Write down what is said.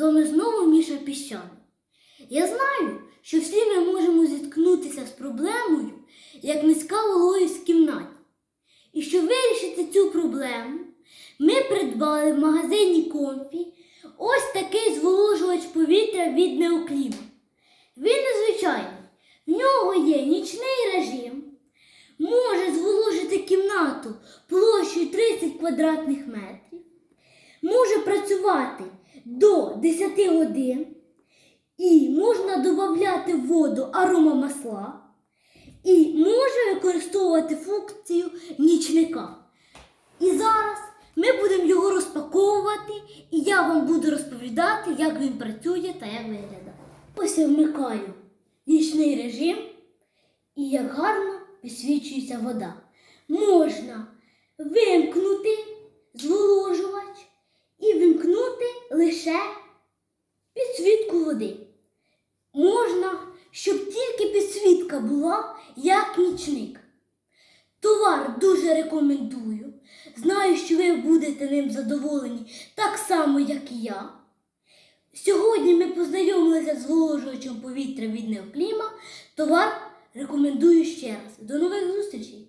Вами знову Міша Піщаний. Я знаю, що всі ми можемо зіткнутися з проблемою, як низька вологість в кімнаті. І щоб вирішити цю проблему, ми придбали в магазині Комфі ось такий зволожувач повітря від Неокліма. Він незвичайний. В нього є нічний режим, може зволожити кімнату площею 30 квадратних метрів, може працювати до 10 годин і можна додати воду аромамасла і може використовувати функцію нічника. І зараз ми будемо його розпаковувати, і я вам буду розповідати, як він працює та як виглядає. Ось я вмикаю нічний режим і як гарно висвічується вода. Можна вимкнути зволожувач і вимкнути лише підсвітку води. Можна, щоб тільки підсвітка була як нічник. Товар дуже рекомендую. Знаю, що ви будете ним задоволені так само, як і я. Сьогодні ми познайомилися з зволожувачем повітря від Неокліма. Товар рекомендую ще раз. До нових зустрічей!